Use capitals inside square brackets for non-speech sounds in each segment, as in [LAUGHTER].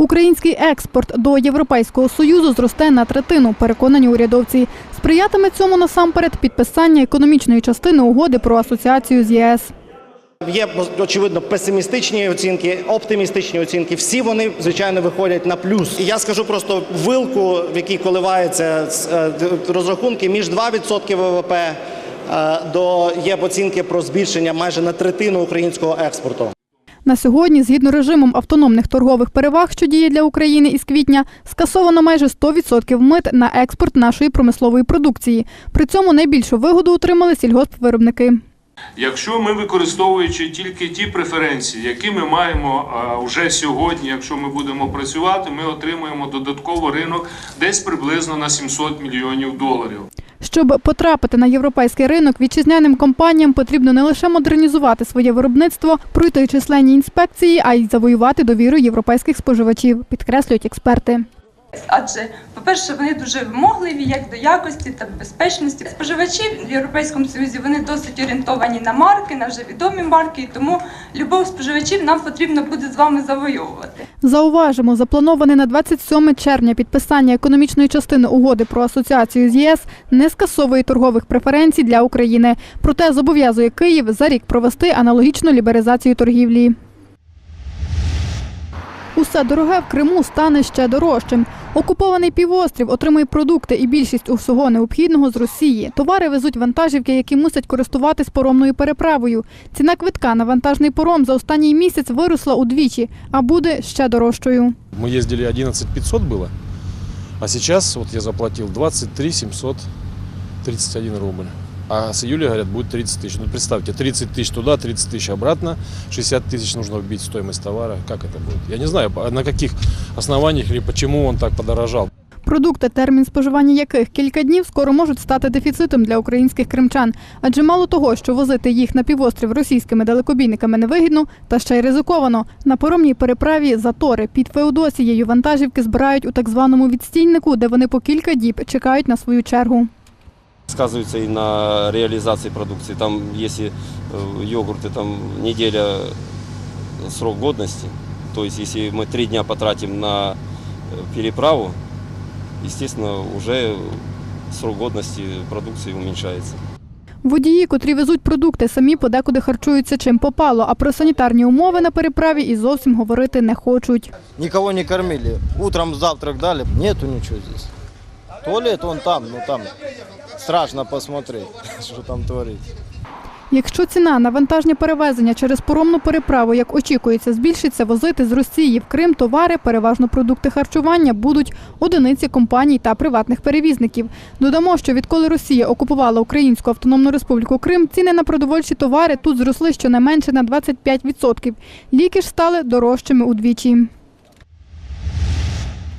Український експорт до Європейського союзу зросте на третину, переконані урядовці. Сприятиме цьому насамперед підписання економічної частини угоди про асоціацію з ЄС. Є очевидно песимістичні оцінки, оптимістичні оцінки. Всі вони звичайно виходять на плюс. Я скажу просто вилку, в якій коливаються е, розрахунки між 2% ВВП е, до є оцінки про збільшення майже на третину українського експорту. На сьогодні, згідно режимом автономних торгових переваг, що діє для України із квітня, скасовано майже 100% мит на експорт нашої промислової продукції. При цьому найбільшу вигоду отримали сільгоспвиробники. Якщо ми використовуючи тільки ті преференції, які ми маємо вже сьогодні, якщо ми будемо працювати, ми отримуємо додатково ринок десь приблизно на 700 мільйонів доларів. Щоб потрапити на європейський ринок, вітчизняним компаніям потрібно не лише модернізувати своє виробництво, пройти численні інспекції, а й завоювати довіру європейських споживачів, підкреслюють експерти. Адже, по-перше, вони дуже вимогливі як до якості та безпечності. Споживачі в Європейському Союзі вони досить орієнтовані на марки, на вже відомі марки, і тому любов споживачів нам потрібно буде з вами завойовувати. Зауважимо, заплановане на 27 червня підписання економічної частини угоди про асоціацію з ЄС не скасовує торгових преференцій для України. Проте зобов'язує Київ за рік провести аналогічну лібералізацію торгівлі. Усе дороге в Криму стане ще дорожчим. Окупований півострів отримує продукти і більшість усього необхідного з Росії. Товари везуть вантажівки, які мусять користуватись поромною переправою. Ціна квитка на вантажний пором за останній місяць виросла удвічі, а буде ще дорожчою. Мы ездили 11 500 было, а сейчас вот я заплатил 23 731 рубль. А с июля, говорят, будет 30 тысяч. Ну, представьте, 30 тысяч туда, 30 тысяч обратно, 60 тысяч нужно вбить в стоимость товара. Как это будет? Я не знаю, по- на каких основаниях или почему он так подорожал. Продукти, термін споживання яких кілька днів скоро можуть стати дефіцитом для українських кримчан. Адже мало того, що возити їх на півострів російськими далекобійниками невигідно, та ще й ризиковано. На поромній переправі затори під Феодосією вантажівки збирають у так званому відстійнику, де вони по кілька діб чекають на свою чергу. сказывается и на реализации продукции. Там, если э, йогурты, там неделя срок годности, то есть если мы три дня потратим на э, переправу, естественно, уже срок годности продукции уменьшается. Водії, котрі везуть продукти, самі подекуди харчуються чим попало, а про санітарні умови на переправі і зовсім говорити не хочуть. Никого не кормили. Утром завтрак дали, нету ничего здесь. Туалет вон там, ну там страшно посмотреть, [LAUGHS] что там творится. Якщо ціна на вантажні перевезення через поромну переправу, як очікується, збільшиться, возити з Росії в Крим товари, переважно продукти харчування, будуть одиниці компаній та приватних перевізників. Додамо, що відколи Росія окупувала Українську автономну республіку Крим, ціни на продовольчі товари тут зросли щонайменше на 25%. Ліки ж стали дорожчими удвічі.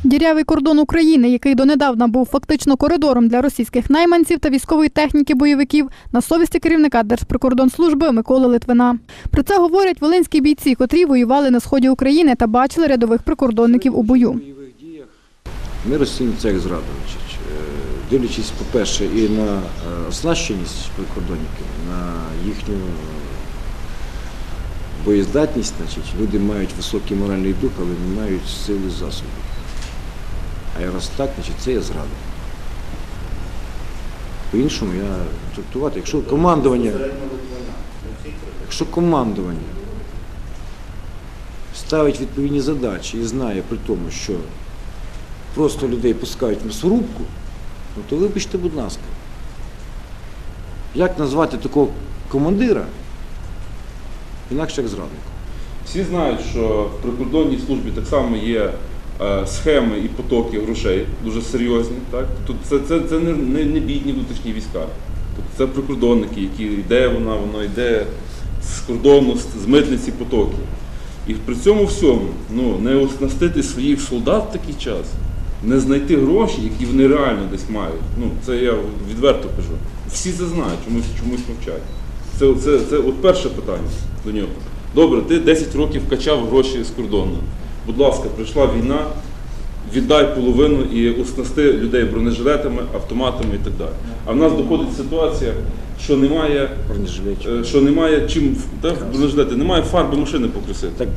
Дірявий кордон України, який донедавна був фактично коридором для російських найманців та військової техніки бойовиків, на совісті керівника Держприкордонслужби Миколи Литвина. Про це говорять волинські бійці, котрі воювали на сході України та бачили рядових прикордонників у бою. Ми розцінюємо це як зраду. Е, Дивлячись, по-перше, і на е, оснащеність прикордонників, на їхню е, боєздатність, значить, люди мають високий моральний дух, але не мають сили засобів. А раз так, значить, це є зрада. По-іншому я трактувати, якщо командування, якщо командування ставить відповідні задачі і знає при тому, що просто людей пускають в м'ясорубку, ну то вибачте, будь ласка. Як назвати такого командира, інакше як зрадника? Всі знають, що в прикордонній службі так само є схеми і потоки грошей дуже серйозні. Так? Тобто це, це, це не, не, не бідні внутрішні війська. Тобто це прикордонники, які йде вона, воно йде з кордону, з- з митниці потоки. І при цьому всьому ну, не оснастити своїх солдат в такий час, не знайти гроші, які вони реально десь мають. Ну, це я відверто кажу. Всі це знають, чомусь чомусь мовчать. Це, це, це от перше питання до нього. Добре, ти 10 років качав гроші з кордону. Будь ласка, прийшла війна, віддай половину і оснасти людей бронежилетами, автоматами і так далі. А в нас доходить ситуація, що немає, е, що немає чим та, бронежилети, немає фарби машини покрасити.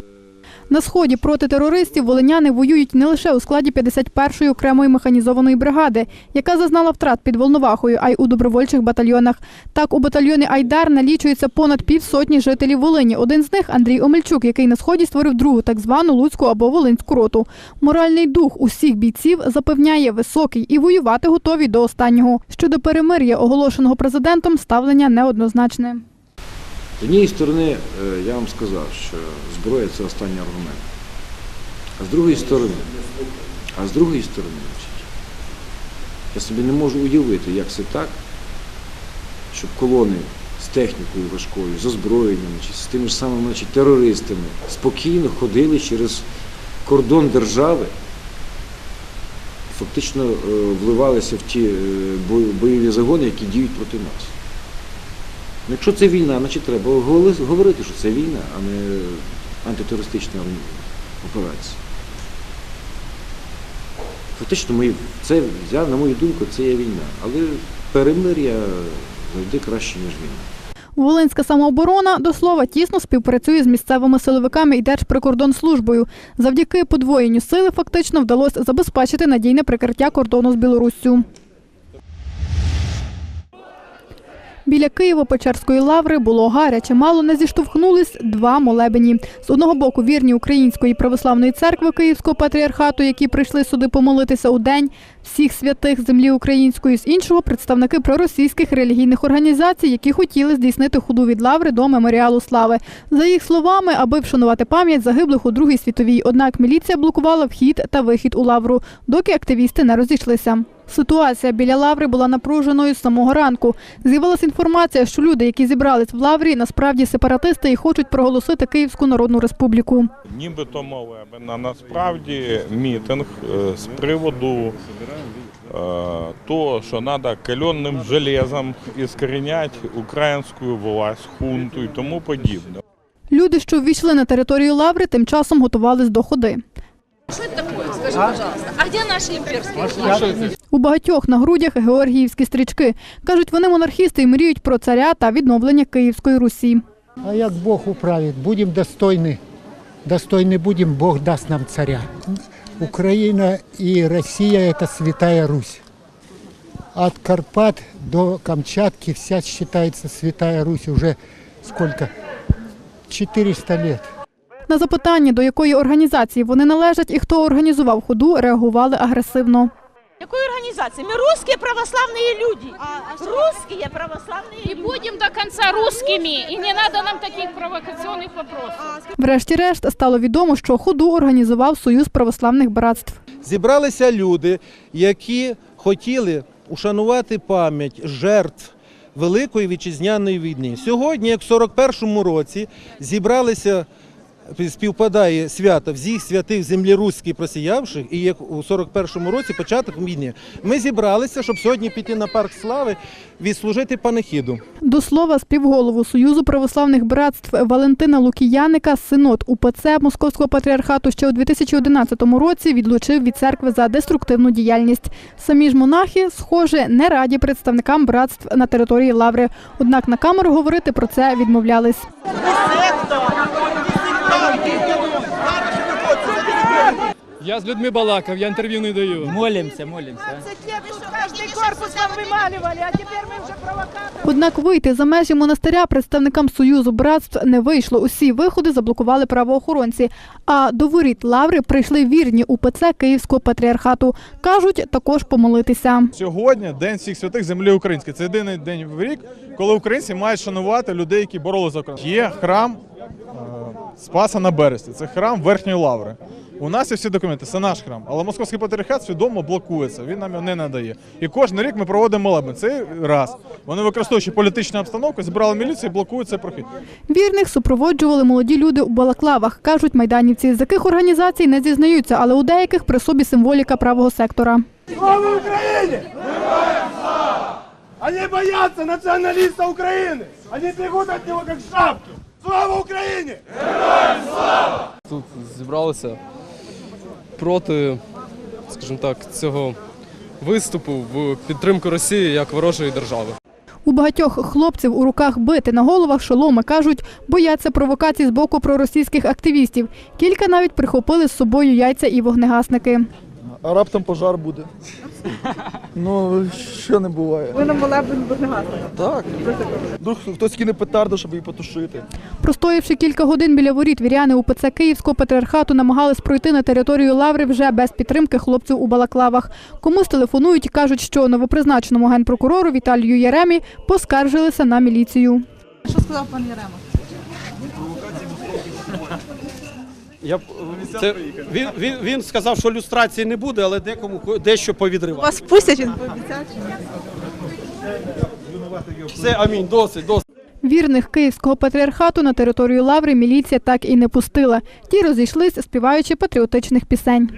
На сході проти терористів волиняни воюють не лише у складі 51-ї окремої механізованої бригади, яка зазнала втрат під Волновахою, а й у добровольчих батальйонах. Так, у батальйоні Айдар налічується понад півсотні жителів Волині. Один з них Андрій Омельчук, який на сході створив другу так звану Луцьку або Волинську роту. Моральний дух усіх бійців запевняє високий і воювати готові до останнього. Щодо перемир'я, оголошеного президентом, ставлення неоднозначне. З однієї сторони, е, я вам сказав, що зброя це останній аргумент. А з другої сторони, а з другої сторони, я собі не можу уявити, як це так, щоб колони з технікою важкою, з озброєнням, чи з тими ж самими значить, терористами спокійно ходили через кордон держави, фактично е, вливалися в ті е, бойові загони, які діють проти нас. Ну, Якщо це війна, значить треба говорити, що це війна, а не антитерористична операція. Фактично, ми, це, на мою думку, це є війна. Але перемир'я завжди краще, ніж війна. Волинська самооборона до слова тісно співпрацює з місцевими силовиками і Держприкордонслужбою. Завдяки подвоєнню сили фактично вдалося забезпечити надійне прикриття кордону з Білоруссю. Біля Києво-Печерської лаври було гаряче. Мало не зіштовхнулись два молебені. З одного боку вірні Української православної церкви Київського патріархату, які прийшли сюди помолитися у день всіх святих землі української. З іншого представники проросійських релігійних організацій, які хотіли здійснити ходу від лаври до меморіалу слави. За їх словами, аби вшанувати пам'ять загиблих у Другій світовій. Однак міліція блокувала вхід та вихід у лавру, доки активісти не розійшлися. Ситуація біля лаври була напруженою з самого ранку. З'явилася інформація, що люди, які зібрались в лаврі, насправді сепаратисти і хочуть проголосити Київську Народну Республіку. Нібито молебен, а насправді мітинг е, з приводу е, того, що треба кальонним железом іскореняти українську власть, хунту і тому подібне. Люди, що ввійшли на територію лаври, тим часом готувались до ходи. Что это такое? Скажи, пожалуйста. А где наши имперские флаги? У багатьох на грудях георгіївські стрічки. Кажуть, вони монархісти і мріють про царя та відновлення Київської Русі. А як Бог управить, будемо достойні. Достойні будемо, Бог дасть нам царя. Україна і Росія – це Святая Русь. От Карпат до Камчатки вся считается Святая Русь уже сколько? 400 лет. На запитання, до якої організації вони належать і хто організував ходу, реагували агресивно. Какой организации? Мы русские православные люди. Русские православные И будем до конца русскими, и не надо нам таких провокационных вопросов. Врешті-решт стало відомо, що ходу організував Союз православних братств. Зібралися люди, які хотіли ушанувати пам'ять жертв Великої вітчизняної війни. Сьогодні, як в 41-му році, зібралися. Співпадає свято всіх святих землі руських просіявших, і як у 41-му році початок війни. Ми зібралися, щоб сьогодні піти на парк слави відслужити панихіду. До слова, співголову Союзу православних братств Валентина Лукіяника синод УПЦ Московського патріархату ще у 2011 році відлучив від церкви за деструктивну діяльність. Самі ж монахи, схоже, не раді представникам братств на території Лаври. Однак на камеру говорити про це відмовлялись. Я з людьми балакав, я інтерв'ю не даю. Молимося, молимося. Однак вийти за межі монастиря представникам Союзу братств не вийшло. Усі виходи заблокували правоохоронці. А до воріт лаври прийшли вірні УПЦ Київського патріархату. Кажуть, також помолитися. Сьогодні День всіх святих землі української. Це єдиний день в рік, коли українці мають шанувати людей, які боролися за Україну. Є храм Спаса на березі. Це храм верхньої лаври. У нас є всі документи, це наш храм. Але московський патріархат свідомо блокується, він нам його не надає. І кожен рік ми проводимо молебен. Це раз. Вони використовуючи політичну обстановку, зібрали міліцію і блокують цей прохід. Вірних супроводжували молоді люди у балаклавах, кажуть майданівці. З яких організацій не зізнаються, але у деяких при собі символіка правого сектора. Слава Україні! Они боятся националиста Украины! Они бегут от него как шапки! Слава Україні! Героям слава! Тут зібралися проти, скажімо так, цього виступу в підтримку Росії як ворожої держави. У багатьох хлопців у руках бити на головах шоломи кажуть, бояться провокацій з боку проросійських активістів. Кілька навіть прихопили з собою яйця і вогнегасники. А раптом пожар буде. Ну, що не буває. Ви нам молебен вогнегасили? Так. Вдруг хтось кине петарду, щоб її потушити. Простоявши кілька годин біля воріт, віряни УПЦ Київського патріархату намагались пройти на територію Лаври вже без підтримки хлопців у балаклавах. Комусь телефонують і кажуть, що новопризначеному генпрокурору Віталію Яремі поскаржилися на міліцію. Що сказав пан Ярема? Я, б- це, він, він, він сказав, що люстрації не буде, але декому ко- дещо повідривав. Вас пустять, він пообіцяв чи ні? Все, амінь, досить, досить. Вірних київського патріархату на територію Лаври міліція так і не пустила. Ті розійшлись, співаючи патріотичних пісень.